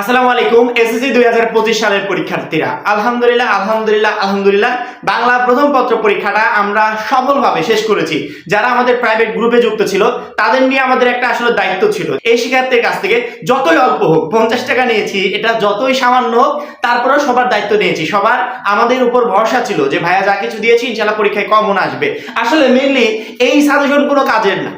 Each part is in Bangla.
আসসালামু আলাইকুম, এসএসসি দুই হাজার পঁচিশ সালের পরীক্ষার্থীরা। আলহামদুলিল্লাহ আলহামদুলিল্লাহ আলহামদুলিল্লাহ। বাংলা প্রথম পত্র পরীক্ষাটা আমরা সফলভাবে শেষ করেছি। যারা আমাদের প্রাইভেট গ্রুপে যুক্ত ছিল, তাদের নিয়ে আমাদের একটা আসলে দায়িত্ব ছিল। এই শিক্ষার্থীর কাছ থেকে যতই অল্প হোক, পঞ্চাশ টাকা নিয়েছি, এটা যতই সামান্য হোক, তারপরেও সবার দায়িত্ব নিয়েছি। সবার আমাদের উপর ভরসা ছিল যে, ভাইয়া, যা কিছু দিয়েছি ইনশাল্লাহ পরীক্ষায় কমন আসবে। আসলে মেনলি এই সাজেশন কোনো কাজের না।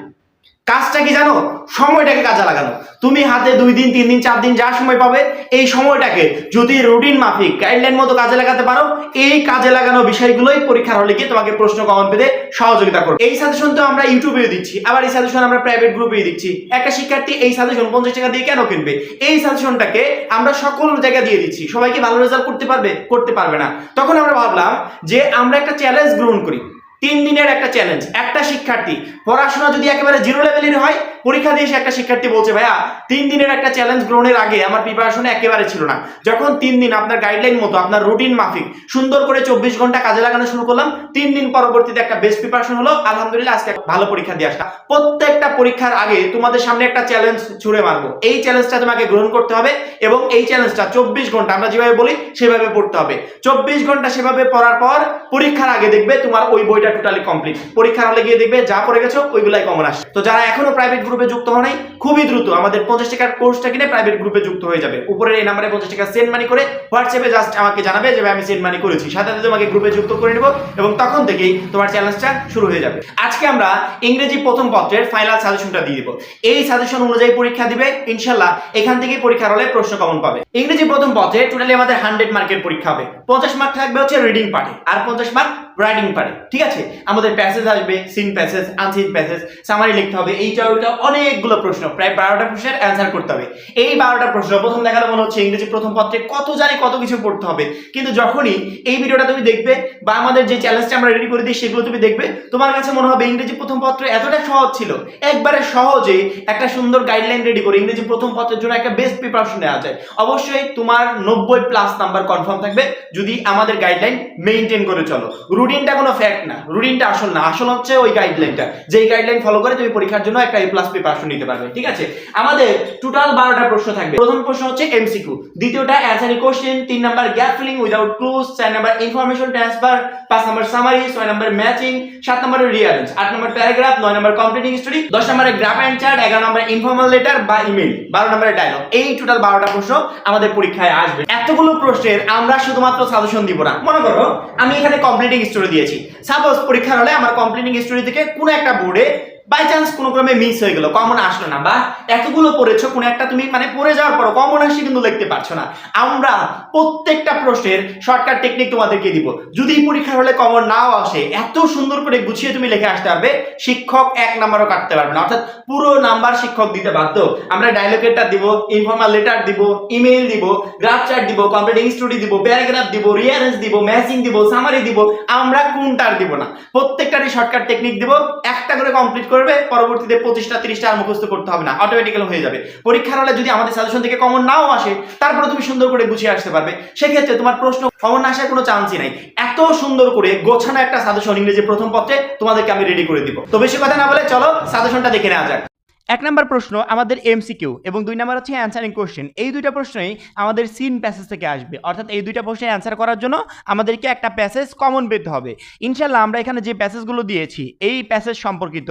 কাজটা কি জানো? সময়টাকে কাজে লাগানো। তুমি হাতে দুই দিন, তিন দিন, চার দিন যা সময় পাবে, এই সময়টাকে যদি রুটিন মাফিক গাইডলাইন মতো কাজে লাগাতে পারো, এই কাজে লাগানো বিষয়গুলোই পরীক্ষার হলে গিয়ে তোমাকে প্রশ্ন, কমন পেতে সহযোগিতা করবে। এই সাজেশন তো আমরা ইউটিউবে দিচ্ছি, আবার এই সাজেশন আমরা প্রাইভেট গ্রুপে দিচ্ছি। একটা শিক্ষার্থী এই সাজেশন পঞ্চাশ টাকা দিয়ে কেন কিনবে? এই সাজেশনটাকে আমরা সকল জায়গায় দিয়ে দিচ্ছি। সবাইকে ভালো রেজাল্ট করতে পারবে? করতে পারবে না। তখন আমরা ভাবলাম যে আমরা একটা চ্যালেঞ্জ গ্রহণ করি। তিন দিনের একটা চ্যালেঞ্জ একটা শিক্ষার্থী পড়াশোনা যদি একেবারে জিরো লেভেলের হয় পরীক্ষা দিয়ে এসে একটা শিক্ষার্থী বলছে, ভাইয়া, তিন দিনের একটা চ্যালেঞ্জ গ্রহণের আগে আমার প্রিপারেশন একেবারে ছিল না। যখন তিন দিন আপনার গাইডলাইন মতো, আপনার রুটিন মাফিক, সুন্দর করে চব্বিশ ঘণ্টা কাজে লাগানো শুরু করলাম, তিন দিন পরবর্তীতে একটা বেস্ট প্রিপারেশন হলো, আলহামদুলিল্লাহ আজকে ভালো পরীক্ষা দিয়ে আসলাম। প্রত্যেকটা পরীক্ষার আগে তোমাদের সামনে একটা চ্যালেঞ্জ ছুড়ে মারবো। এই চ্যালেঞ্জটা তোমাকে গ্রহণ করতে হবে এবং এই চ্যালেঞ্জটা চব্বিশ ঘণ্টা, আমরা যেভাবে বলি, সেভাবে পড়তে হবে। চব্বিশ ঘণ্টা সেভাবে পড়ার পর পরীক্ষার আগে দেখবে তোমার ওই বইটা টোটালি কমপ্লিট পরীক্ষার হলে গিয়ে দেখবে যা পড়ে গেছো, ওইগুলাই কমন আসে তো যারা এখনও প্রাইভেট গ্রুপে যুক্ত হও নাই, খুবই দ্রুত। আমাদের পঞ্চাশ টাকার কোর্সটা কিনে প্রাইভেট গ্রুপে যুক্ত হয়ে যাবে। উপরের এই নাম্বারে পঞ্চাশ টাকা সেন্ড মানি করে হোয়াটসঅ্যাপে জাস্ট আমাকে জানাবে যে আমি সেন্ড মানি করেছি। সাথে সাথে তোমাকে গ্রুপে যুক্ত করে নেব এবং তখন থেকেই তোমার চ্যালেঞ্জটা শুরু হয়ে যাবে। আজকে আমরা ইংরেজি প্রথম পত্রের ফাইনাল সাজেশনটা দিয়ে দিব। এই সাজেশন অনুযায়ী পরীক্ষা দিবে ইনশাল্লাহ এখান থেকেই পরীক্ষার হলে প্রশ্ন কমন পাবে। ইংরেজি প্রথম পত্রে টোটালি আমাদের হান্ড্রেড মার্কের পরীক্ষা হবে। পঞ্চাশ মার্ক থাকবে হচ্ছে রিডিং পার্টে আর পঞ্চাশ মার্ক রাইটিং পারে, ঠিক আছে? আমাদের প্যাসেজ আসবে seen passage unseen passage summary লিখতে হবে এইটা ওইটা অনেকগুলো প্রশ্ন, প্রায় বারোটা প্রশ্নের অ্যান্সার করতে হবে। এই বারোটা প্রশ্ন, প্রথম দেখালে মনে হচ্ছে ইংরেজি প্রথম পত্রে কত জানি কত কিছু পড়তে হবে, কিন্তু যখনই এই ভিডিওটা তুমি দেখবে বা আমাদের যে চ্যালেঞ্জটা আমরা রেডি করে দিই, সেগুলো তুমি দেখবে, তোমার কাছে মনে হবে ইংরেজি প্রথম পত্র এতটা সহজ ছিল, একবারে সহজে একটা সুন্দর গাইডলাইন রেডি করে ইংরেজি প্রথম পত্রের জন্য একটা বেস্ট প্রিপারেশন নেওয়া যায়। অবশ্যই তোমার নব্বই প্লাস নাম্বার কনফার্ম থাকবে, যদি আমাদের গাইডলাইন মেনটেন করে চলো। রুটিনটা কোনো ফ্যাক্ট না। রুটিনটা আসল না। আসল হচ্ছে ওই গাইডলাইনটা যেই গাইডলাইন ফলো করে তুমি পরীক্ষার জন্য একটা এ প্লাস প্রিপারেশন নিতে পারবে, ঠিক আছে? আমাদের টোটাল বারোটা প্রশ্ন থাকবে। প্রথম প্রশ্ন হচ্ছে এমসিকিউ দ্বিতীয়টা অ্যান্সারিং কোশ্চেন তিন number gap filling without clues চার নাম্বার ইনফরমেশন ট্রান্সফার পাঁচ নাম্বার সামারি ছয় নাম্বার ম্যাচিং সাত নাম্বার রিয়ারেঞ্জ আট নাম্বার প্যারাগ্রাফ নয় নাম্বার কমপ্লিটিং স্টোরি দশ নম্বরে গ্রাফ অ্যান্ড চার্ট এগারো নম্বরে ইনফর্মাল লেটার বা ইমেল বারো নম্বরে ডায়লগ এই টোটাল বারোটা প্রশ্ন আমাদের পরীক্ষায় আসবে। এতগুলো প্রশ্নের আমরা শুধুমাত্র সাজেশন দিব না। মনে করো, আমি এখানে কমপ্লিটিং স্টোরি দিয়েছি। সাপোজ পরীক্ষার হলে আমার কমপ্লিটিং হিস্টোরি থেকে কোনো একটা বোর্ডে বাই চান্স কোনো ক্রমে মিস হয়ে গেল কমন আসলো না বা এতগুলো পড়েছো, কোনো একটা তুমি মানে পড়ে যাওয়ার পর কমন আসি কিন্তু লিখতে পারছ না। আমরা প্রত্যেকটা প্রশ্নের শর্টকাট টেকনিক তোমাদেরকে দিব। যদি পরীক্ষার হলে কমন নাও আসে, এত সুন্দর করে গুছিয়ে তুমি লিখে আসতে পারবে, শিক্ষক এক নাম্বারও কাটতে পারবে না। অর্থাৎ পুরো নাম্বার শিক্ষক দিতে বাধ্য। আমরা ডায়লগেটটা দিব ইনফর্মাল লেটার দিব ইমেল দিব গ্রাফ চার্ট দিব কমপ্লিটিং স্টোরি দিব প্যারাগ্রাফ দিব রিয়ারেন্স দিব ম্যাচিং দিব সামারি দিব, আমরা কোনটার দিব না। প্রত্যেকটারই শর্টকাট টেকনিক দিব, একটা করে কমপ্লিট করবে, পরবর্তীতে পঁচিশটা, তিরিশটা আর মুখস্থ করতে হবে না অটোমেটিক্যাল হয়ে যাবে। পরীক্ষার হলে যদি আমাদের সাজেশন থেকে কমন নাও আসে, তারপরে তুমি সুন্দর করে গুছিয়ে আসতে পারবে। সেক্ষেত্রে তোমার প্রশ্ন কমন আসার কোনো চান্সই নাই। এত সুন্দর করে গোছানো একটা সাজেশন ইংরেজি প্রথম পত্রে তোমাদেরকে আমি রেডি করে দিব। তো বেশি কথা না বলে চলো সাজেশনটা দেখে নেওয়া যাক। এক নম্বর প্রশ্ন, আমাদের এমসিকিউ এবং দুই নম্বর হচ্ছে অ্যান্সারিং কোশ্চেন এই দুইটা প্রশ্নই আমাদের সিন প্যাসেজ থেকে আসবে। অর্থাৎ এই দুইটা প্রশ্নের অ্যান্সার করার জন্য আমাদেরকে একটা প্যাসেজ কমন পেতে হবে। ইনশাল্লাহ আমরা এখানে যে প্যাসেজগুলো দিয়েছি, এই প্যাসেজ সম্পর্কিত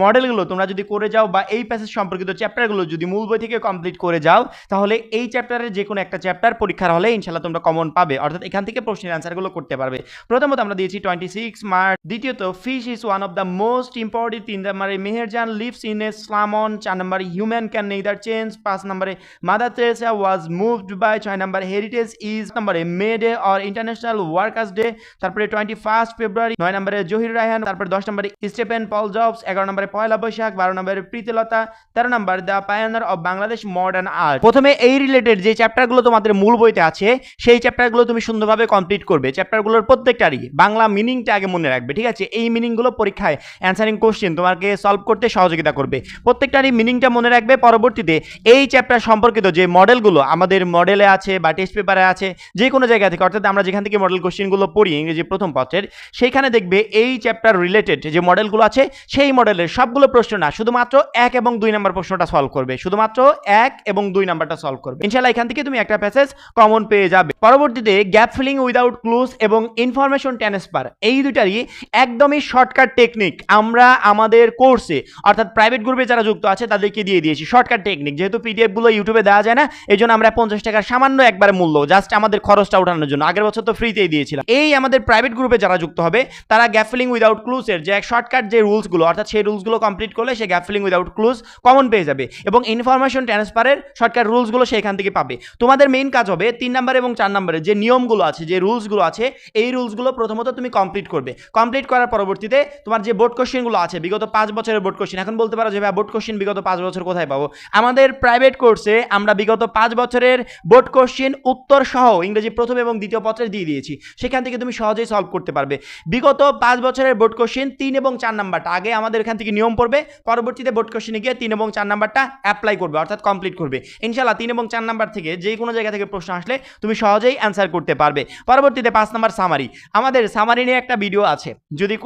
মডেলগুলো তোমরা যদি করে যাও বা এই প্যাসেজ সম্পর্কিত চ্যাপ্টারগুলো যদি মূল বই থেকে কমপ্লিট করে যাও, তাহলে এই চ্যাপ্টারের যে কোনো একটা চ্যাপ্টার পরীক্ষার হলে ইনশাল্লাহ তোমরা কমন পাবে। অর্থাৎ এখান থেকে প্রশ্নের অ্যান্সারগুলো করতে পারবে। প্রথমত আমরা দিয়েছি টোয়েন্টি সিক্স মার্চ দ্বিতীয়ত fish is one of the most important in তিন নম্বরে Meherjan lives in a slum চার নম্বরে হিউম্যান ক্যান নেইদার চেঞ্জ পাঁচ নম্বরে mother Teresa was moved by ছয় নম্বরে হেরিটেজ ইজ নম্বরে May Day or international workers day তারপরে টোয়েন্টি ফার্স্ট ফেব্রুয়ারি নয় নম্বরে জহির রায়হান তারপরে দশ নম্বরে স্টেপেন পল জবস এগারো নম্বরে পয়লা বৈশাখ, বারো নম্বরে প্রীতিলতা, তেরো নম্বর the pioneer of Bangladesh modern art প্রথমে এই রিলেটেড যে চ্যাপ্টারগুলো তোমাদের মূল বইতে আছে, সেই চ্যাপ্টারগুলো তুমি সুন্দরভাবে কমপ্লিট করবে। চ্যাপ্টারগুলোর প্রত্যেকটারই বাংলা মিনিংটা আগে মনে রাখবে, ঠিক আছে? এই মিনিংগুলো পরীক্ষায় অ্যান্সারিং কোশ্চেন তোমাকে সলভ করতে সহযোগিতা করবে। প্রত্যেক প্রত্যেকটারই মিনিংটা মনে রাখবে পরবর্তীতে এই চ্যাপ্টার সম্পর্কিত যে মডেলগুলো আমাদের মডেলে আছে বা টেস্ট পেপারে আছে যে কোনো জায়গা থেকে, অর্থাৎ আমরা যেখান থেকে মডেল কোশ্চেনগুলো পড়ি, ইংরেজি প্রথম পত্রের, সেইখানে দেখবে এই চ্যাপ্টার রিলেটেড যে মডেলগুলো আছে, সেই মডেলের সবগুলো প্রশ্ন না, শুধুমাত্র এক এবং দুই নম্বর প্রশ্নটা সলভ করবে। শুধুমাত্র এক এবং দুই নাম্বারটা সলভ করবে। ইনশাল্লাহ এখান থেকে তুমি একটা প্যাসেজ কমন পেয়ে যাবে। পরবর্তীতে গ্যাপ ফিলিং উইদাউট ক্লুজ এবং ইনফরমেশন ট্রান্সফার এই দুটারই একদমই শর্টকাট টেকনিক আমরা আমাদের কোর্সে অর্থাৎ প্রাইভেট গ্রুপে যারা যুক্ত আছে, তাদেরকে দিয়ে দিয়েছি। শর্টকাট টেকনিক যেহেতু পিডিএফগুলো ইউটিউবে দেওয়া যায় না এই জন্য আমরা পঞ্চাশ টাকার সামান্য একবার মূল্য জাস্ট আমাদের খরচটা ওঠানোর জন্য। আগের বছর তো ফ্রিতেই দিয়েছিলাম। এই আমাদের প্রাইভেট গ্রুপে যারা যুক্ত হবে, তারা গ্যাপ ফিলিং উইদাউট ক্লুজের যে শর্টকাট যে রুলসগুলো অর্থাৎ সেই রুলসগুলো কমপ্লিট করলে সে gap filling without clues common পেয়ে যাবে। এবং ইনফরমেশন ট্রান্সফারের শর্টকাট রুলসগুলো সেখান থেকে পাবে। তোমাদের মেইন কাজ হবে তিন নাম্বার এবং চার নাম্বারের যে নিয়মগুলো আছে, যে রুলসগুলো আছে, এই রুলসগুলো প্রথমত তুমি কমপ্লিট করবে। কমপ্লিট করার পরবর্তীতে তোমার যে বোর্ড কোশ্চেনগুলো আছে, বিগত পাঁচ বছরের বোর্ড কোশ্চেন এখন বলতে পারো যে ভাই বোর্ড কোশ্চেন বিগত পাঁচ বছর কোথায় পাবো? আমাদের প্রাইভেট কোর্সে আমরা বিগত পাঁচ বছরের বোর্ড কোশ্চেন উত্তর সহ ইংরেজি প্রথম এবং দ্বিতীয় পত্রে দিয়ে দিয়েছি। সেখান থেকে তুমি সহজেই সলভ করতে পারবে। বিগত পাঁচ বছরের বোর্ড কোশ্চেন তিন এবং চার নাম্বারটা। আগে আমাদের এখান থেকে নিয়ম পড়বে, পরবর্তীতে বোর্ড কোশ্চেনে গিয়ে তিন এবং চার নাম্বারটা অ্যাপ্লাই করবে, অর্থাৎ কমপ্লিট করবে। ইনশাল্লাহ তিন এবং চার নাম্বার থেকে যে কোনো জায়গা থেকে প্রশ্ন আসলে তুমি সহজেই অ্যান্সার করতে পারবে। পরবর্তীতে পাঁচ নাম্বার সামারি আমাদের সামারি নিয়ে একটা ভিডিও আছে। যদি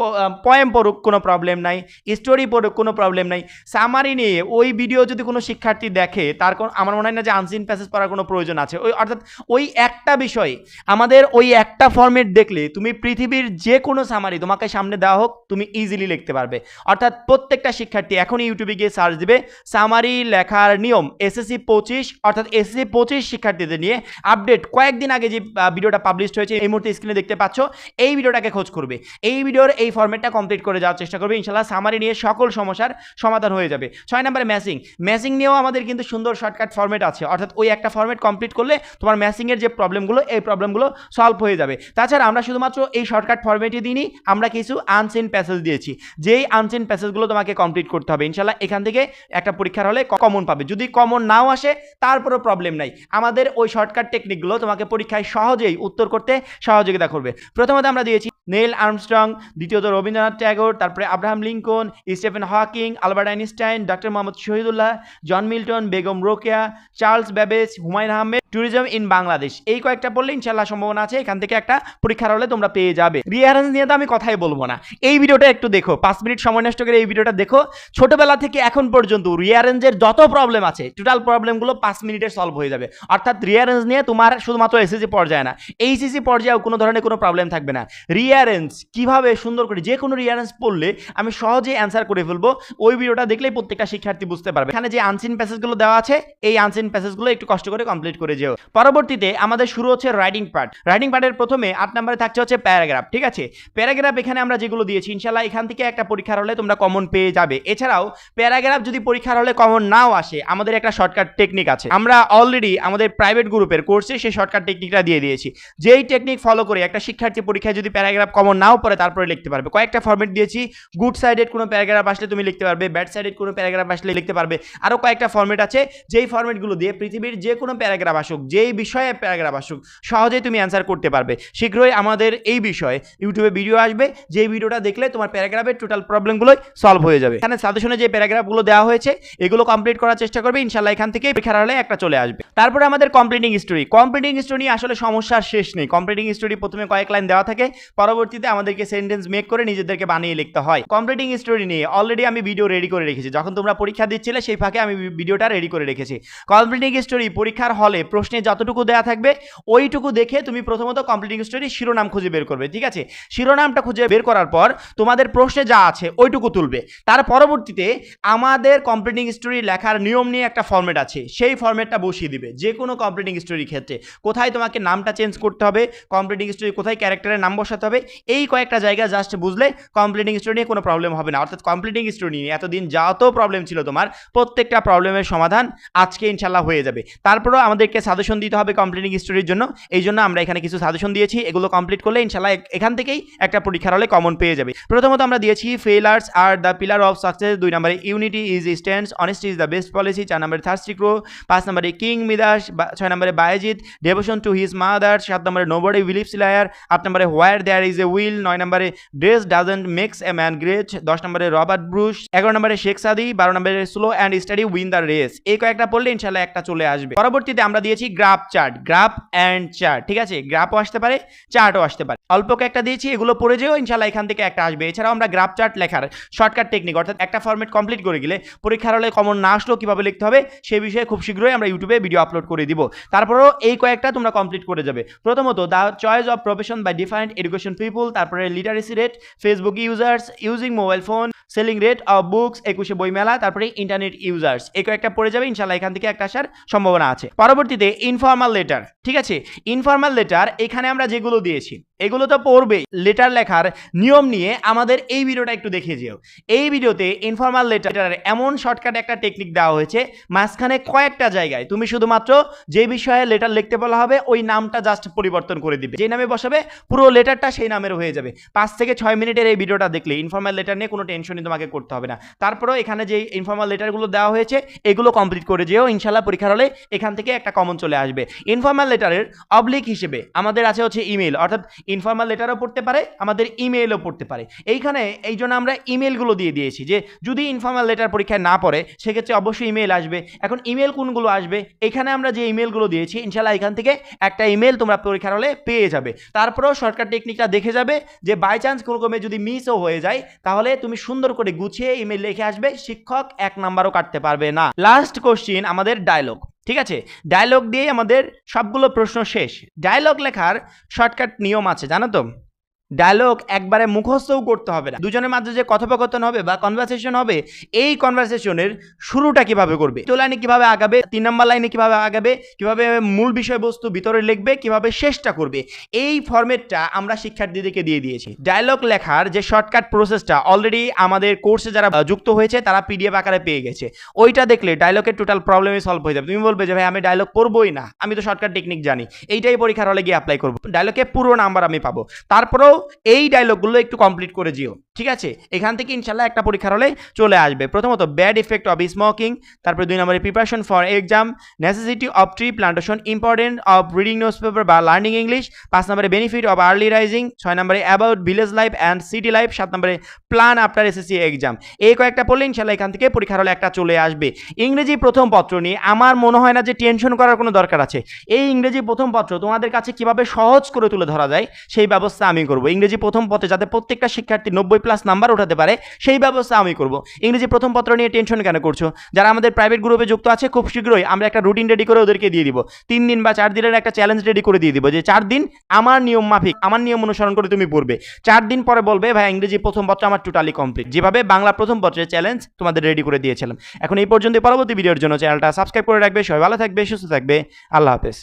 পয়েম পড়ুক কোনো প্রবলেম নাই স্টোরি পড়ুক কোনো প্রবলেম নাই সামারি নিয়ে ওই ভিডিও যদি কোনো শিক্ষার্থী দেখে, তার কোন, আমার মনে হয় না যে আনসিন প্যাসেজ পড়ার কোনো প্রয়োজন আছে। ওই, অর্থাৎ ওই একটা বিষয়, আমাদের ওই একটা ফর্মেট দেখলে তুমি পৃথিবীর যে কোনো সামারি তোমাকে সামনে দেওয়া হোক, তুমি ইজিলি লিখতে পারবে। অর্থাৎ প্রত্যেকটা শিক্ষার্থী এখন ইউটিউবে গিয়ে সার্চ দিবে সামারি লেখার নিয়ম এসএসসি পঁচিশ, অর্থাৎ এসএসসি পঁচিশ শিক্ষার্থীদের নিয়ে আপডেট কয়েকদিন আগে যে ভিডিওটা পাবলিশ হয়েছে, এই মুহূর্তে স্ক্রিনে দেখতে পাচ্ছ, এই ভিডিওটাকে খোঁজ করবে। এই ভিডিওর এই ফর্মেটটা কমপ্লিট করে যাওয়ার চেষ্টা করবে। ইনশাল্লাহ সামারি নিয়ে সকল সমস্যার সমাধান হয়ে যাবে। ছয় নম্বরে ম্যাসিং ম্যাসিং নিয়েও আমাদের কিন্তু সুন্দর শর্টকাট ফর্মেট আছে। অর্থাৎ ওই একটা ফর্মেট কমপ্লিট করলে তোমার ম্যাসিংয়ের যে প্রবলেমগুলো এই প্রবলেমগুলো সলভ হয়ে যাবে। তাছাড়া আমরা শুধুমাত্র এই শর্টকাট ফর্মেটে দিইনি, আমরা কিছু আনসেন প্যাসেজ দিয়েছি। যেই আনসেন প্যাসেজগুলো তোমাকে কমপ্লিট করতে হবে। ইনশাল্লাহ এখান থেকে একটা পরীক্ষার হলে কমন পাবে। যদি কমন নাও আসে, তারপরেও প্রবলেম নাই। আমাদের ওই শর্টকাট টেকনিকগুলো তোমাকে পরীক্ষায় সহজেই উত্তর করতে সহযোগিতা করবে। প্রথমত আমরা দিয়েছি নেল আর্মস্ট্রং দ্বিতীয়ত রবীন্দ্রনাথ ট্যাগর, তারপরে Abraham Lincoln Stephen Hawking, Albert Einstein doctor Mohammad Shahidullah John Milton Begum Rokeya Charles Babbage Humayun Ahmed tourism in Bangladesh এই কয়েকটা পড়লে ইনশাল্লাহ সম্ভাবনা আছে, এখান থেকে একটা পরীক্ষার হলে তোমরা পেয়ে যাবে। রিয়ারেন্স নিয়ে তো আমি কথাই বলব না। এই ভিডিওটা একটু দেখো, পাঁচ মিনিট সময় নষ্ট করে এই ভিডিওটা দেখো। ছোটবেলা থেকে এখন পর্যন্ত রিয়ারেঞ্জের যত প্রবলেম আছে টোটাল প্রবলেমগুলো পাঁচ মিনিটে সলভ হয়ে যাবে। অর্থাৎ রিয়ারেঞ্জ নিয়ে তোমার শুধুমাত্র এসএসসি পর্যায়ে না এইচএসসি পর্যায়েও কোনো ধরনের কোনো প্রবলেম থাকবে না। রিয়ারেঞ্জ কীভাবে সুন্দর করে যে কোনো রিয়ারেঞ্জ পড়লে আমি সহজেই অ্যান্সার করে ফেলব। ওই ভিডিওটা দেখলেই প্রত্যেকটা শিক্ষার্থী বুঝতে পারবে। এখানে যে আনসিন প্যাসেজগুলো দেওয়া আছে, এই আনসিন প্যাসেজগুলো একটু কষ্ট করে কমপ্লিট করে যেও। পরবর্তীতে আমাদের শুরু হচ্ছে রাইডিং পার্ট রাইটিং পার্টের প্রথমে আট নম্বরে থাকছে হচ্ছে প্যারাগ্রাফ ঠিক আছে? প্যারাগ্রাফ এখানে আমরা যেগুলো দিয়েছি ইনশাল্লাহ এখান থেকে একটা পরীক্ষার হলে তোমরা কমন পেয়ে যাবে। এছাড়াও প্যারাগ্রাফ যদি পরীক্ষার হলে কমন নাও আসে, আমাদের একটা শর্টকাট টেকনিক আছে। আমরা অলরেডি আমাদের প্রাইভেট গ্রুপের কোর্সে সেই শর্টকাট টেকনিকটা দিয়ে দিয়েছি। যেই টেকনিক ফলো করে একটা শিক্ষার্থী পরীক্ষায় যদি প্যারাগ্রাফ কমন নাও পড়ে, তারপরে লিখতে পারবে। কয়েকটা ফর্মেট দিয়েছি। গুড সাইডেড কোনো প্যারাগ্রাফ আসলে তুমি লিখতে পারবে ব্যাড সাইডেড কোনো প্যারাগ্রাফ আসলে লিখতে পারবে। আরও কয়েকটা ফর্মেট আছে। যেই ফর্মেটগুলো দিয়ে পৃথিবীর যে কোনো প্যারাগ্রাফ আসুক, যেই বিষয়ে প্যারাগ্রাফ আসুক, সহজেই তুমি অ্যান্সার করতে পারবে। শীঘ্রই আমাদের এই বিষয়ে ইউটিউবে ভিডিও আসবে। যেই ভিডিওটা দেখলে তোমার প্যারাগ্রাফের টোটাল প্রবলেমগুলোই সলভ হয়ে যাবে। এখানে সাজেশনে যে প্যারাগ্রাফগুলো দেওয়া হয়েছে, এগুলো কমপ্লিট করার চেষ্টা করবে। ইনশাল্লাহ এখান থেকে পরীক্ষার হলে একটা চলে আসবে। তারপরে আমাদের কমপ্লিটিং স্টোরি কমপ্লিটিং স্টোরি আসলে সমস্যার শেষ নেই। কমপ্লিটিং স্টোরি প্রথমে কয়েক লাইন দেওয়া থাকে। পরবর্তীতে আমাদেরকে সেন্টেন্স মেক করে নিজেদেরকে বানিয়ে লিখতে হয়। কমপ্লিটিং স্টোরি নিয়ে অলরেডি আমি ভিডিও রেডি করে রেখেছি। যখন তোমরা পরীক্ষা দিচ্ছিলে, সেই ফাঁকে আমি ভিডিওটা রেডি করে রেখেছি। কমপ্লিটিং স্টোরি পরীক্ষার হলে প্রশ্নে যতটুকু দেয়া থাকবে, ওইটুকু দেখে তুমি প্রথমত কমপ্লিটিং স্টোরি শিরোনাম খুঁজে বের করবে, ঠিক আছে? শিরোনামটা খুঁজে বের করার পর তোমাদের প্রশ্নে যা আছে ওইটুকু তুলবে। তার পরবর্তীতে আমাদের কমপ্লিটিং স্টোরি লেখার নিয়ম নিয়ে একটা ফর্মেট আছে, সেই ফর্মেটটা বসিয়ে দিবে, যে কোনো কমপ্লিটিং স্টোরির ক্ষেত্রে। কোথায় তোমাকে নামটা চেঞ্জ করতে হবে কমপ্লিটিং স্টোরি কোথায় ক্যারেক্টারের নাম বসাতে হবে, এই কয়েকটা জায়গা জাস্ট বুঝলে কমপ্লিটিং স্টোরি নিয়ে কোনো প্রবলেম হবে না। অর্থাৎ কমপ্লিটিং স্টোরি নিয়ে এতদিন যত প্রবলেম ছিল তোমার, প্রত্যেকটা প্রবলেমের সমাধান আজকে ইনশাল্লাহ হয়ে যাবে। তারপরেও আমাদেরকে সাজেশন দিতে হবে কমপ্লিটিং স্টোরির জন্য। এই জন্য আমরা এখানে কিছু সাজেশন দিয়েছি। এগুলো কমপ্লিট করলে ইনশাল্লাহ এখান থেকেই একটা পরীক্ষার হলে কমন পেয়ে যাবে। প্রথমত আমরা দিয়েছি failures are the pillar of success দুই নম্বরে unity is stands honesty is the best policy চার নম্বরে থার্স্টি ক্রো পাঁচ নম্বরে কিং মিদাস ছয় নম্বরে Bayezid devotion to his mother সাত নম্বরে নোবডি বিলিভস লায়ার আট নম্বরে where there is a will নয় নম্বরে dress doesn't makes a man great দশ নম্বরে রবার্ট ব্রুশ এগারো নম্বরে শেখ সাদি বারো নম্বরে slow and steady win the race এই কয়েকটা পড়লে ইনশাল্লাহ একটা চলে আসবে। পরবর্তীতে আমরা দিয়েছি graph chart graph and chart ঠিক আছে? গ্রাফও আসতে পারে চার্টও আসতে পারে। অল্প একটা দিয়েছি, এগুলো পড়ে যেও, ইনশাল্লাহ এখান থেকে একটা আসবে। এছাড়াও আমরা গ্রাফ চার্ট লেখার শর্টকাট টেকনিক অর্থাৎ একটা ফর্মেট কমপ্লিট করে গেলে পরীক্ষার হলে কমন না আসলেও কীভাবে লিখতে হবে সেই বিষয়ে খুব শীঘ্রই আমরা ইউটিউবে ভিডিও আপলোড করে দিব। তারপরেও এই কয়েকটা তোমরা কমপ্লিট করে যাবে। প্রথমত the choice of profession by different education people তারপরে literacy rate Facebook users using mobile phone selling rate of books একুশে বইমেলা, তারপরে ইন্টারনেট ইউজার্স এই কয়েকটা পড়ে যাবে, ইনশাল্লাহ এখান থেকে একটা আসার সম্ভাবনা আছে। পরবর্তীতে ইনফর্মাল লেটার ঠিক আছে? ইনফর্মাল লেটার এখানে আমরা যেগুলো দিয়েছি এগুলো তো পড়বেই। লেটার লেখার নিয়ম নিয়ে আমাদের এই ভিডিওটা একটু দেখে যেও। এই ভিডিওতে ইনফর্মাল লেটারের এমন শর্টকাট একটা টেকনিক দেওয়া হয়েছে, মাঝখানে কয়েকটা জায়গায়। তুমি শুধুমাত্র যে বিষয়ে লেটার লিখতে বলা হবে, ওই নামটা জাস্ট পরিবর্তন করে দিবে। যে নামে বসাবে, পুরো লেটারটা সেই নামের হয়ে যাবে। পাঁচ থেকে ছয় মিনিটের এই ভিডিওটা দেখলে ইনফর্মাল লেটার নিয়ে কোনো টেনশনই তোমাকে করতে হবে না। তারপরেও এখানে যে ইনফর্মাল লেটারগুলো দেওয়া হয়েছে, এগুলো কমপ্লিট করে যেও। ইনশাল্লাহ পরীক্ষার হলে এখান থেকে একটা কমন চলে আসবে। ইনফর্মাল লেটারের অবলিক হিসেবে আমাদের আছে হচ্ছে ইমেল অর্থাৎ ইনফর্মাল লেটারও পড়তে পারে, আমাদের ইমেলও পড়তে পারে। এইখানে এই জন্য আমরা ইমেলগুলো দিয়ে দিয়েছি যে, যদি ইনফর্মাল লেটার পরীক্ষায় না পড়ে, সেক্ষেত্রে অবশ্যই ইমেল আসবে। এখন ইমেল কোনগুলো আসবে? এখানে আমরা যে ইমেলগুলো দিয়েছি ইনশাল্লাহ এখান থেকে একটা ইমেল তোমরা পরীক্ষার হলে পেয়ে যাবে। তারপরেও সরকার টেকনিকটা দেখে যাবে যে বাই চান্স কোনো ক্রমে যদি মিসও হয়ে যায়, তাহলে তুমি সুন্দর করে গুছিয়ে ইমেল লিখে আসবে, শিক্ষক এক নাম্বারও কাটতে পারবে না। লাস্ট কোশ্চিন আমাদের ডায়লগ ঠিক আছে? ডায়লগ দিয়েই আমাদের সবগুলো প্রশ্ন শেষ। ডায়লগ লেখার শর্টকাট নিয়ম আছে, জানো তো? ডায়লগ একবারে মুখস্থও করতে হবে না। দুজনের মাঝে যে কথোপকথন হবে বা কনভারসেশন হবে, এই কনভারসেশনের শুরুটা কীভাবে করবে? তো লাইনে কীভাবে আগাবে? তিন নম্বর লাইনে কীভাবে আগাবে? কীভাবে মূল বিষয়বস্তু ভিতরে লিখবে? কীভাবে শেষটা করবে? এই ফরম্যাটটা আমরা শিক্ষার্থীদেরকে দিয়ে দিয়েছি। ডায়লগ লেখার যে শর্টকাট প্রসেসটা অলরেডি আমাদের কোর্সে যারা যুক্ত হয়েছে, তারা পিডিএফ আকারে পেয়ে গেছে। ওইটা দেখলে ডায়লগের টোটাল প্রবলেমই সলভ হয়ে যাবে। তুমি বলবে যে, ভাই, আমি ডায়লগ পড়বোই না। আমি তো শর্টকাট টেকনিক জানি। এইটাই পরীক্ষার হলে গিয়ে অ্যাপ্লাই করব। ডায়লগে পুরো নাম্বার আমি পাবো। তারপরেও এই ডায়লগগুলো একটু কমপ্লিট করে যেও, ঠিক আছে? এখান থেকে ইনশাল্লাহ একটা পরীক্ষার হলে চলে আসবে। প্রথমত ব্যাড ইফেক্ট অফ স্মোকিং তারপরে দুই নম্বরে preparation for exam necessity of tree plantation important of reading newspaper বা লার্নিং ইংলিশ পাঁচ নম্বরে বেনিফিট অফ আর্লি রাইজিং ছয় নম্বরে about village life and city life সাত নম্বরে প্ল্যান আফটার এসএসসি এক্সাম এই কয়েকটা পড়লে ইনশাল্লাহ এখান থেকে পরীক্ষার হলে একটা চলে আসবে। ইংরেজি প্রথম পত্র নিয়ে আমার মনে হয় না যে টেনশন করার কোনো দরকার আছে। এই ইংরেজি প্রথম পত্র তোমাদের কাছে কীভাবে সহজ করে তুলে ধরা যায়, সেই ব্যবস্থা আমি করব। ইংরেজি প্রথম পত্রে যাতে প্রত্যেকটা শিক্ষার্থী নব্বই প্লাস নাম্বার উঠাতে পারে, সেই ব্যবস্থা আমি করব। ইংরেজি প্রথম পত্র নিয়ে টেনশন কেন করছ? যারা আমাদের প্রাইভেট গ্রুপে যুক্ত আছে, খুব শীঘ্রই আমরা একটা রুটিন রেডি করে ওদেরকে দিয়ে দিব। তিন দিন বা চার দিনের একটা চ্যালেঞ্জ রেডি করে দিয়ে দিব যে, চার দিন আমার নিয়ম মাফিক, আমার নিয়ম অনুসরণ করে তুমি পড়বে। চার দিন পরে বলবে, ভাই, ইংরেজি প্রথম পত্র আমার টোটালি কমপ্লিট যেভাবে বাংলা প্রথম পত্রের চ্যালেঞ্জ তোমাদের রেডি করে দিয়েছিলাম। এখন এই পর্যন্ত পরবর্তী ভিডিওর জন্য চ্যানেলটা সাবস্ক্রাইব করে রাখবে। সবাই ভালো থাকবে, সুস্থ থাকবে। আল্লাহ হাফেজ।